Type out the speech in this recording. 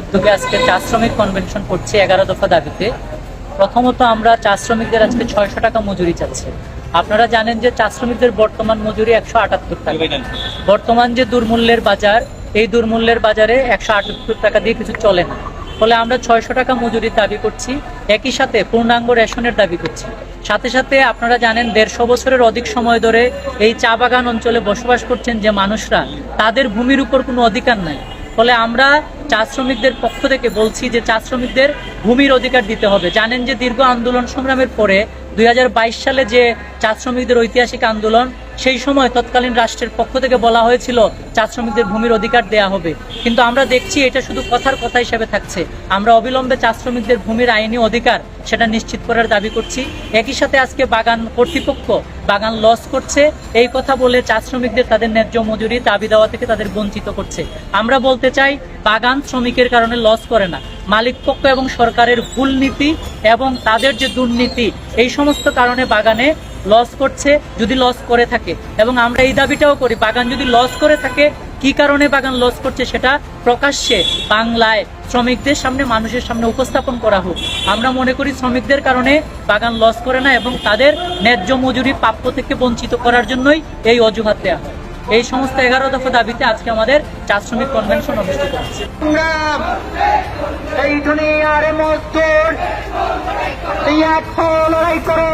উদ্যোগে আজকে চা শ্রমিক কনভেনশন করছি এগারো দফা দাবিতে। প্রথমত আমরা চা শ্রমিকদের আজকে ছয়শো টাকা মজুরি চাচ্ছি। আপনারা জানেন যে চা শ্রমিকদের বর্তমান মজুরি একশো আটাত্তর টাকা। বর্তমান যে দুর্মূল্যের বাজার এই দুর্মূল্যের বাজারে একশো আটাত্তর টাকা দিয়ে কিছু চলে না। ফলে আমরা ছয়শো টাকা মজুরির দাবি করছি। একই সাথে পূর্ণাঙ্গ রেশনের দাবি করছি। সাথে সাথে আপনারা জানেন দেড়শো বছরের অধিক সময় ধরে এই চা বাগান অঞ্চলে বসবাস করছেন যে মানুষরা তাদের ভূমির উপর কোনো অধিকার নাই। ফলে আমরা চা শ্রমিকদের পক্ষ থেকে বলছি যে চা শ্রমিকদের ভূমির অধিকার দিতে হবে। জানেন যে দীর্ঘ আন্দোলন সংগ্রামের পরে দু হাজার বাইশ সালে যে চা শ্রমিকদের ঐতিহাসিক আন্দোলন, সেই সময় তৎকালীন রাষ্ট্রের পক্ষ থেকে বলা হয়েছিল চা শ্রমিকদের ভূমির অধিকার দেয়া হবে। কিন্তু আমরা দেখছি এটা শুধু কথার কথা হিসেবে থাকছে। আমরা অবিলম্বে চা শ্রমিকদের ভূমির আইনি অধিকার সেটা নিশ্চিত করার দাবি করছি। একই সাথে আজকে বাগান কর্তৃপক্ষ বাগান লস করছে। এই কথা বলে চা শ্রমিকদের তাদের ন্যায্য মজুরি দাবি দেওয়া থেকে তাদের বঞ্চিত করছে। আমরা বলতে চাই বাগান শ্রমিকের কারণে লস করে না। মালিক পক্ষ এবং সরকারের ভুল নীতি এবং তাদের যে দুর্নীতি, এই সমস্ত কারণে বাগানে লস করছে, যদি লস করে থাকে। এবং আমরা এই দাবিটাও করি, বাগান যদি লস করে থাকে, কি কারণে বাগান লস করছে সেটা প্রকাশ্যে বাংলায় শ্রমিকদের সামনে, মানুষের সামনে উপস্থাপন করা হোক। আমরা মনে করি শ্রমিকদের কারণে বাগান লস করে না এবং তাদের ন্যায্য মজুরি প্রাপ্য থেকে বঞ্চিত করার জন্যই এই অজুহাত দেওয়া হয়। এই সমস্ত এগারো দফা দাবিতে আজকে আমাদের চার শ্রমিক কনভেনশন অনুষ্ঠিত হচ্ছে। করো।